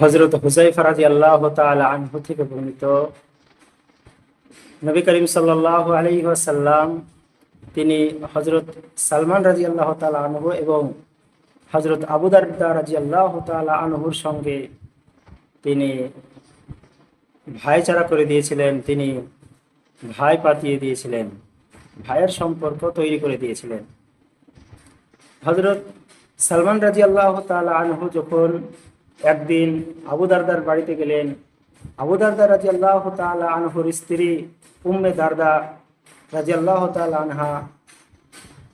হজরত হুজাইফা রাজি আল্লাহ আনহু থেকে বর্ণিত। নবী করিম সাল্লাল্লাহু আলাইহি ওয়াসাল্লাম, তিনি হজরত সালমান রাজি আল্লাহ তাআলা আনহু এবং হজরত আবু দারদা রাজি আল্লাহ তাআলা আনহুর সঙ্গে তিনি ভাইচারা করে দিয়েছিলেন, তিনি ভাই পাতিয়ে দিয়েছিলেন, ভাইয়ের সম্পর্ক তৈরি করে দিয়েছিলেন। হজরত সালমান রাজি আল্লাহ তালা আনহু যখন একদিন আবু দারদার বাড়িতে গেলেন। আবু দারদা রাজি আল্লাহ তালা আনহুর স্ত্রী উম্মে দারদা রাজি আল্লাহ তালা আনহা।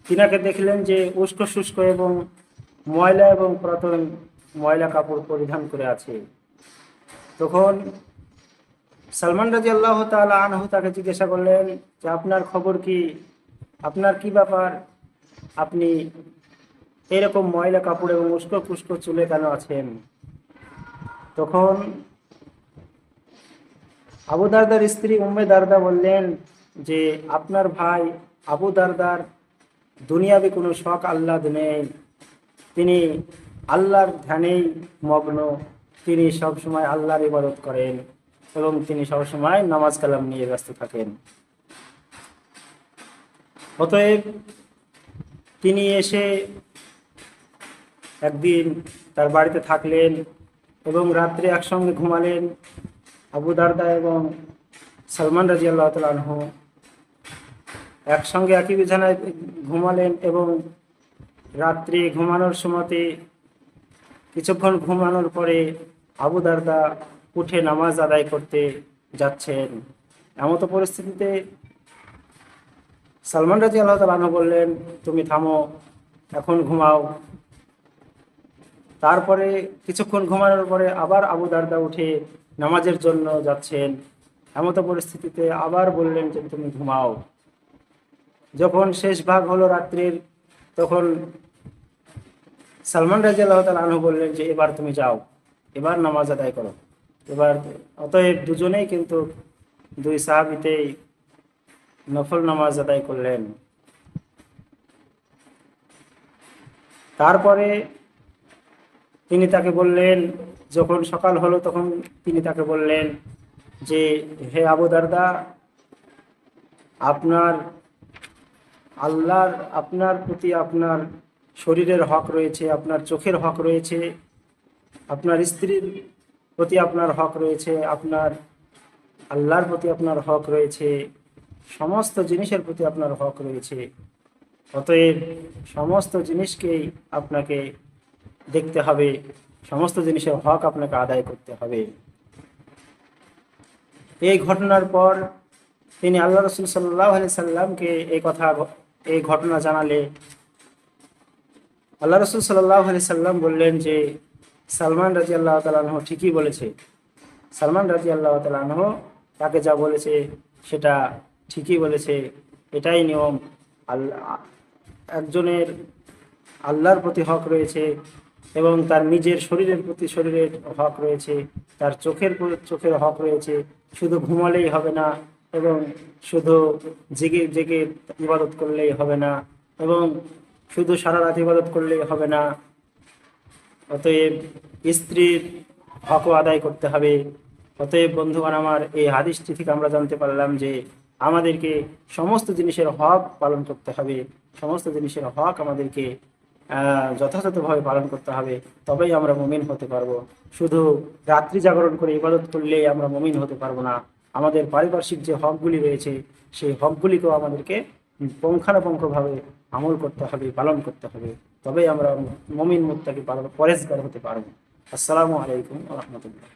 তিনাকে দেখলেন যে উষ্ক শুষ্ক এবং ময়লা এবং পুরাতন ময়লা কাপড় পরিধান করে আছে। তখন সালমান রাজি আল্লাহ তালা আনহু তাকে জিজ্ঞাসা করলেন, যে আপনার খবর কি? আপনার কি ব্যাপার? আপনি এরকম ময়লা কাপড় এবং উস্কো পুস্কো চুলে কেন আছেন? তখন আবু দারদার স্ত্রী উম্মে দারদা বললেন যে, আপনার ভাই আবু দারদার দুনিয়াবে কোনো শখ আহ্লাদ নেই। তিনি আল্লাহর ধ্যানেই মগ্ন। তিনি সবসময় আল্লাহর ইবাদত করেন এবং তিনি সবসময় নামাজ কালাম নিয়ে ব্যস্ত থাকেন। অতএব তিনি এসে একদিন তার বাড়িতে থাকলেন। এবং রাত্রে একসঙ্গে ঘুমালেন আবু দারদা এবং সালমান রাজি আল্লাহ তালহ একসঙ্গে একই বিছানায় ঘুমালেন এবং রাত্রে ঘুমানোর সময়তে কিছুক্ষণ ঘুমানোর পরে আবু দারদা উঠে নামাজ আদায় করতে যাচ্ছেন। এমতো পরিস্থিতিতে সালমান রাজি আল্লাহ তালহ বললেন, তুমি থামো, এখন ঘুমাও। তারপরে কিছুক্ষণ ঘুমানোর পরে আবার আবু দারদা উঠে নামাজের জন্য যাচ্ছেন। এমতো পরিস্থিতিতে আবার বললেন যে, তুমি ঘুমাও। যখন শেষ ভাগ হলো রাত্রির, তখন সালমান রাজি আল্লাহ আনহু বললেন যে, এবার তুমি যাও, এবার নামাজ আদায় করো। এবার অতএব দুজনেই কিন্তু দুই সাহাবিতেই নফল নামাজ আদায় করলেন। তারপরে তিনি তাকে বললেন, যখন সকাল হলো তখন তিনি তাকে বললেন যে, হে আবু দারদা, আপনার আল্লাহর, আপনার প্রতি আপনার শরীরের হক রয়েছে, আপনার চোখের হক রয়েছে, আপনার স্ত্রীর প্রতি আপনার হক রয়েছে, আপনার আল্লাহর প্রতি আপনার হক রয়েছে, সমস্ত জিনিসের প্রতি আপনার হক রয়েছে, অতএব সমস্ত জিনিসকেই আপনাকে দেখতে হবে। সমস্ত জিনিসের হক আপনাকে আদায় করতে হবে। এই ঘটনার পর তিনি আল্লাহ রসুল সাল্লাহ আলি সাল্লামকে এই কথা এই ঘটনা জানালে। আল্লাহ রসুল সাল্লাহ আলি সাল্লাম বললেন যে, সালমান রাজি আল্লাহ তালাহ ঠিকই বলেছে। সালমান রাজি আল্লাহ তালাহ তাকে যা বলেছে সেটা ঠিকই বলেছে। এটাই নিয়ম। আল্লাহ একজনের আল্লাহর প্রতি হক রয়েছে এবং তার নিজের শরীরের প্রতি শরীরের হক রয়েছে, তার চোখের চোখের হক রয়েছে, শুধু ঘুমালেই হবে না এবং শুধু জেগে জেগে ইবাদত করলেই হবে না এবং শুধু সারা রাত ইবাদত করলেই হবে না। অতএব স্ত্রীর হকও আদায় করতে হবে। অতএব বন্ধুগণ, আমার এই হাদিসটি থেকে আমরা জানতে পারলাম যে আমাদেরকে সমস্ত জিনিসের হক পালন করতে হবে। সমস্ত জিনিসের হক আমাদেরকে যথাযথভাবে পালন করতে হবে, তবেই আমরা মমিন হতে পারব। শুধু রাত্রি জাগরণ করে ইবাদত করলেই আমরা মমিন হতে পারব না। আমাদের পারিপার্শ্বিক যে হকগুলি রয়েছে, সেই হকগুলিকেও আমাদেরকে পুঙ্খানুপুঙ্খভাবে আমল করতে হবে, পালন করতে হবে। তবেই আমরা মমিন মুক্তাকে পরেজগার হতে পারব। আসসালামু আলাইকুম রহমতুল্লাহ।